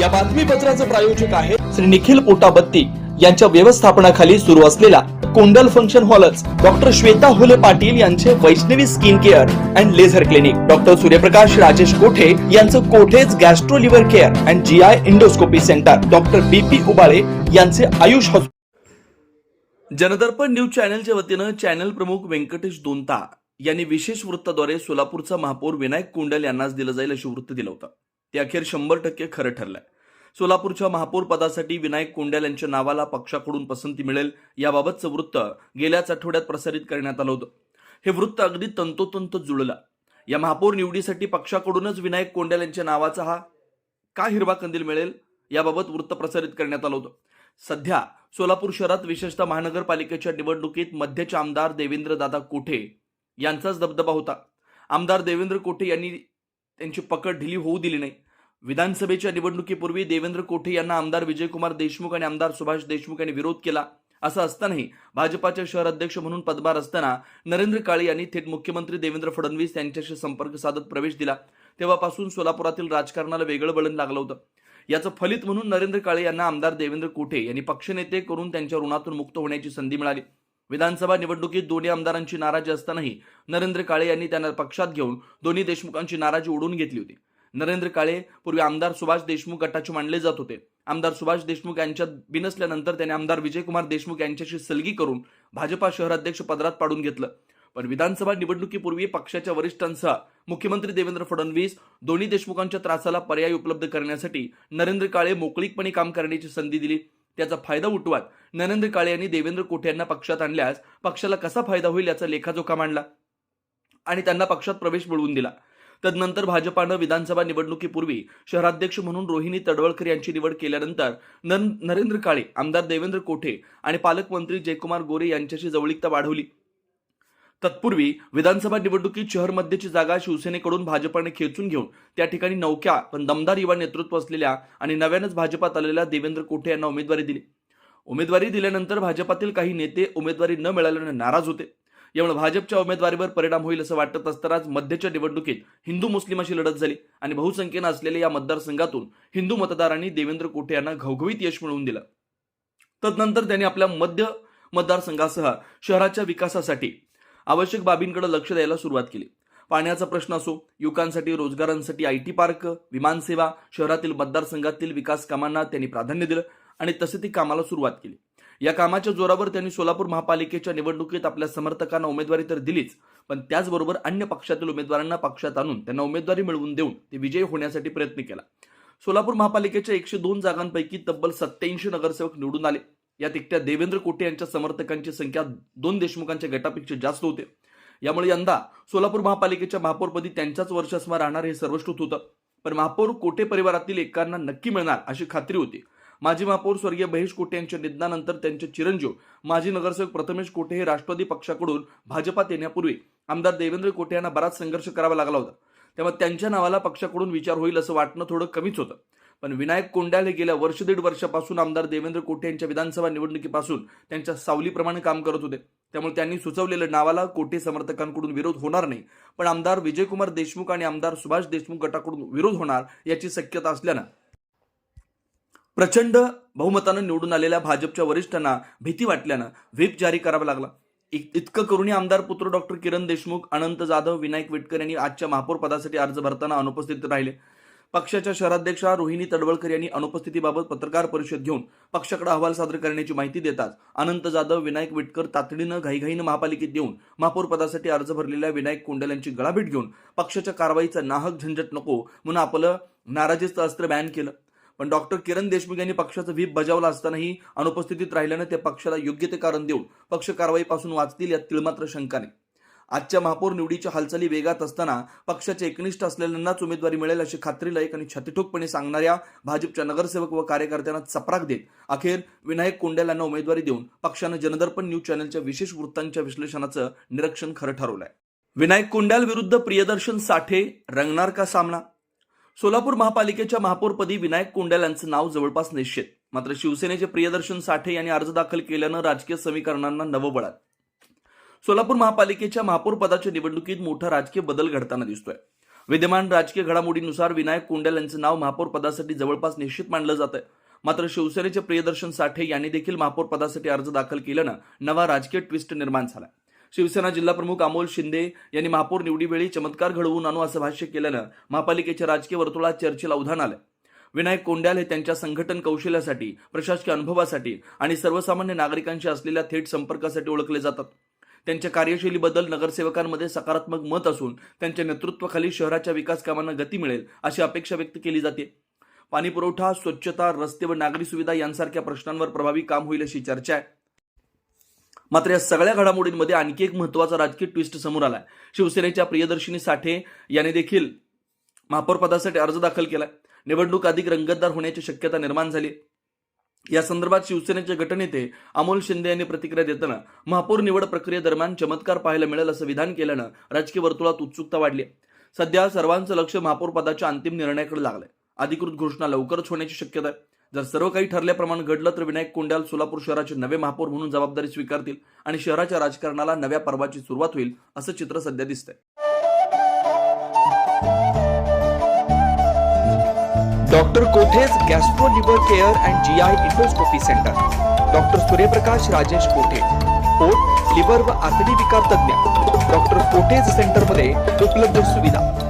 या बातमीपत्राचं प्रायोजक आहे श्री निखिल पोटाबत्ती. यांच्या व्यवस्थापनाखाली सुरू असलेला कुंडल फंक्शन हॉलच डॉक्टर श्वेता होले पाटील यांचे Vaishnavi skin care and laser clinic. Doctor Suryaprakash Rajesh Kothe यांचं Kothe's gastro liver care and G I endoscopy centre. Doctor B P Ubale यांचे आयुष हॉस्पिटल जनदर्पण न्यूज चॅनलच्या वतीनं चॅनल प्रमुख व्यंकटेश दोनता यांनी विशेष वृत्ताद्वारे सोलापूरचा महापौर विनायक कुंडल यांनाच दिलं जाईल अशी वृत्त दिलं होतं. ते अखेर शंभर टक्के खरं ठरलंय. सोलापूरच्या महापौर पदासाठी विनायक कोंड्याल यांच्या नावाला पक्षाकडून पसंती मिळेल याबाबतचं वृत्त गेल्याच आठवड्यात प्रसारित करण्यात आलं होतं. हे वृत्त अगदी तंतोतंत जुळलं. या महापौर निवडीसाठी पक्षाकडूनच विनायक कोंड्याल यांच्या नावाचा हा का हिरवा कंदील मिळेल याबाबत वृत्त प्रसारित करण्यात आलं होतं. सध्या सोलापूर शहरात विशेषतः महानगरपालिकेच्या निवडणुकीत मध्यचे आमदार देवेंद्रदादा कोठे यांचाच दबदबा होता. आमदार देवेंद्र कोठे यांनी त्यांची पकड ढिली होऊ दिली नाही. विधानसभेच्या निवडणुकीपूर्वी देवेंद्र कोठे यांना आमदार विजयकुमार देशमुख आणि आमदार सुभाष देशमुख यांनी विरोध केला. असं असतानाही भाजपाचे शहर अध्यक्ष म्हणून पदभार असताना नरेंद्र काळे यांनी थेट मुख्यमंत्री देवेंद्र फडणवीस यांच्याशी संपर्क साधत प्रवेश दिला. तेव्हापासून सोलापुरातील राजकारणाला वेगळं बळण लागलं होतं. याचं फलित म्हणून नरेंद्र काळे यांना आमदार देवेंद्र कोठे यांनी पक्षनेते करून त्यांच्या ऋणातून मुक्त होण्याची संधी मिळाली. विधानसभा निवडणुकीत दोन्ही आमदारांची नाराजी असतानाही नरेंद्र काळे यांनी त्यांना पक्षात घेऊन दोन्ही देशमुखांची नाराजी ओढून घेतली होती. नरेंद्र काळे पूर्वी आमदार सुभाष देशमुख गटाचे मानले जात होते. आमदार सुभाष देशमुख यांच्यात बिनसल्यानंतर त्यांनी आमदार विजयकुमार देशमुख यांच्याशी सलगी करून भाजपा शहराध्यक्ष पदरात पाडून घेतलं. पण विधानसभा निवडणुकीपूर्वी पक्षाच्या वरिष्ठांसह मुख्यमंत्री देवेंद्र फडणवीस दोन्ही देशमुखांच्या त्रासाला पर्याय उपलब्ध करण्यासाठी नरेंद्र काळे मोकळीकपणे काम करण्याची संधी दिली. त्याचा फायदा उठवत नरेंद्र काळे यांनी देवेंद्र कोठे यांना पक्षात आणल्यास पक्षाला कसा फायदा होईल याचा लेखाजोखा मांडला आणि त्यांना पक्षात प्रवेश मिळवून दिला. तदनंतर भाजपानं विधानसभा निवडणुकीपूर्वी शहराध्यक्ष म्हणून रोहिणी तडवळकर यांची निवड केल्यानंतर नन- नरेंद्र काळे आमदार देवेंद्र कोठे आणि पालकमंत्री जयकुमार गोरे यांच्याशी जवळीकता वाढवली. तत्पूर्वी विधानसभा निवडणुकीत शहरमध्येची जागा शिवसेनेकडून भाजपाने खेचून घेऊन त्या ठिकाणी नौक्या पण दमदार युवा नेतृत्व असलेल्या आणि नव्यानंच भाजपात आलेल्या देवेंद्र कोठे यांना उमेदवारी दिली. उमेदवारी दिल्यानंतर भाजपातील काही नेते उमेदवारी न मिळाल्याने नाराज होते. यामुळे भाजपच्या उमेदवारीवर परिणाम होईल असं वाटत असतानाच मध्यच्या निवडणुकीत हिंदू मुस्लिम अशी लढत झाली आणि बहुसंख्येनं असलेल्या या मतदारसंघातून हिंदू मतदारांनी देवेंद्र कोठे यांना घवघवीत यश मिळवून दिलं. तदनंतर त्यांनी आपल्या मध्य मतदारसंघासह शहराच्या विकासासाठी आवश्यक बाबींकडे लक्ष द्यायला सुरुवात केली. पाण्याचा प्रश्न असो युवकांसाठी रोजगारांसाठी आय टी पार्क विमानसेवा शहरातील मतदारसंघातील विकास कामांना त्यांनी प्राधान्य दिलं आणि तसे ती कामाला सुरुवात केली. या कामाच्या जोरावर त्यांनी सोलापूर महापालिकेच्या निवडणुकीत आपल्या समर्थकांना उमेदवारी तर दिलीच पण त्याचबरोबर अन्य पक्षातील उमेदवारांना पक्षात आणून त्यांना उमेदवारी मिळवून देऊन ते विजयी होण्यासाठी प्रयत्न केला. सोलापूर महापालिकेच्या एकशे दोन जागांपैकी तब्बल सत्याऐंशी नगरसेवक निवडून आले. यात एकट्या देवेंद्र कोटे यांच्या समर्थकांची संख्या दोन देशमुखांच्या गटापेक्षा जास्त होते. यामुळे यंदा सोलापूर महापालिकेच्या महापौरपदी त्यांच्याच वर्षस्मा राहणार हे सर्वश्रुत होतं. पण महापौर कोटे परिवारातील एकांना नक्की मिळणार अशी खात्री होती. माजी महापौर स्वर्गीय महेश कोटे यांच्या निधनानंतर त्यांचे चिरंजीव माजी नगरसेवक प्रथमेश कोटे हे राष्ट्रवादी पक्षाकडून भाजपात येण्यापूर्वी आमदार देवेंद्र कोटे यांना बराच संघर्ष करावा लागला होता. त्यामुळे त्यांच्या नावाला पक्षाकडून विचार होईल असं वाटणं थोडं कमीच होतं. पण विनायक कोंड्याल हे गेल्या वर्ष दीड वर्षापासून आमदार देवेंद्र कोठे यांच्या विधानसभा निवडणुकीपासून त्यांच्या सावलीप्रमाणे काम करत होते. त्यामुळे त्यांनी सुचवलेल्या नावाला कोटे समर्थकांकडून विरोध होणार नाही. पण आमदार विजयकुमार देशमुख आणि आमदार सुभाष देशमुख गटाकडून विरोध होणार याची शक्यता असल्यानं प्रचंड बहुमतानं निवडून आलेल्या भाजपच्या वरिष्ठांना भीती वाटल्यानं व्हीप जारी करावा लागला. इत- इतकं करूनही आमदार पुत्र डॉक्टर किरण देशमुख अनंत जाधव विनायक विटकर यांनी आजच्या महापौर पदासाठी अर्ज भरताना अनुपस्थित राहिले. पक्षाच्या शहराध्यक्षा रोहिणी तडवळकर यांनी अनुपस्थितीबाबत पत्रकार परिषद घेऊन पक्षाकडे अहवाल सादर करण्याची माहिती देताच अनंत जाधव विनायक विटकर तातडीनं घाईघाईनं महापालिकेत येऊन महापौर पदासाठी अर्ज भरलेल्या विनायक कोंडल यांची गळाभेट घेऊन पक्षाच्या कारवाईचं नाहक झंझट नको म्हणून आपलं नाराजीचं अस्त्र बॅन केलं. पण डॉक्टर किरण देशमुख यांनी पक्षाचं व्हीप बजावला असतानाही अनुपस्थितीत राहिल्यानं ते पक्षाला योग्य ते कारण देऊन पक्ष कारवाईपासून वाचतील यात तिळमात्र शंका नाही. आजच्या महापौर निवडीच्या हालचाली वेगात असताना पक्षाचे एकनिष्ठ असलेल्यांनाच उमेदवारी मिळेल अशी खात्रीलायक आणि छातीठोकपणे सांगणाऱ्या भाजपच्या नगरसेवक व कार्यकर्त्यांना चपराक देत अखेर विनायक कोंडेल यांना उमेदवारी देऊन पक्षानं जनदर्पण न्यूज चॅनलच्या विशेष वृत्तांच्या विश्लेषणाचं निरीक्षण खरं ठरवलंय. विनायक कोंड्याल विरुद्ध प्रियदर्शन साठे रंगणार का सामना? सोलापूर महापालिकेच्या महापौरपदी विनायक कोंडाल यांचं नाव जवळपास निश्चित. मात्र शिवसेनेचे प्रियदर्शन साठे यांनी अर्ज दाखल केल्यानं राजकीय समीकरणांना नवं बळात सोलापूर महापालिकेच्या महापौर पदाच्या निवडणुकीत मोठा राजकीय बदल घडताना दिसतोय. विद्यमान राजकीय घडामोडीनुसार विनायक कोंडल यांचं नाव महापौर पदासाठी जवळपास निश्चित मानलं जात आहे मात्र शिवसेनेचे प्रियदर्शन साठे यांनी देखील महापौर पदासाठी अर्ज दाखल केल्यानं नवा राजकीय ट्विस्ट निर्माण झाला शिवसेना जिल्हाप्रमुख अमोल शिंदे यांनी महापौर निवडीवेळी चमत्कार घडवून आणू असं भाष्य केल्यानं महापालिकेच्या राजकीय वर्तुळात चर्चेला उधाण आलं. विनायक कोंड्याल हे त्यांच्या संघटन कौशल्यासाठी प्रशासकीय अनुभवासाठी आणि सर्वसामान्य नागरिकांशी असलेल्या थेट संपर्कासाठी ओळखले जातात. त्यांच्या कार्यशैलीबद्दल नगरसेवकांमध्ये सकारात्मक मत असून त्यांच्या नेतृत्वाखाली शहराच्या विकास कामांना गती मिळेल अशी अपेक्षा व्यक्त केली जाते. पाणीपुरवठा स्वच्छता रस्ते व नागरी सुविधा यांसारख्या प्रश्नांवर प्रभावी काम होईल अशी चर्चा आहे. मात्र या सगळ्या घडामोडींमध्ये आणखी एक महत्त्वाचा राजकीय ट्विस्ट समोर आलाय. शिवसेनेच्या प्रियदर्शिनी साठे याने देखील महापौर पदासाठी अर्ज दाखल केलाय. निवडणूक अधिक रंगतदार होण्याची शक्यता निर्माण झाली या संदर्भात शिवसेनेचे गटनेते अमोल शिंदे यांनी प्रतिक्रिया देताना महापौर निवड प्रक्रियेदरम्यान चमत्कार पाहायला मिळेल असं विधान केल्यानं राजकीय वर्तुळात उत्सुकता वाढली सध्या सर्वांचं लक्ष महापौर पदाच्या अंतिम निर्णयाकडे लागलंय. अधिकृत घोषणा लवकरच होण्याची शक्यता आहे. जर सर्व काही ठरल्याप्रमाणे घडलं तर विनायक कोंड्याल सोलापूर शहराचे नवे महापौर म्हणून जबाबदारी स्वीकारतील आणि शहराच्या राजकारणाला नव्या पर्वाची सुरुवात होईल असं चित्र सध्या दिसतंय. Doctor Kothe's gastro liver care and G I endoscopy centre. Doctor Suryaprakash Rajesh Kothe. पोट लिव्हर व आतडी विकार तज्ज्ञ. डॉक्टर कोठेज सेंटरमध्ये उपलब्ध सुविधा.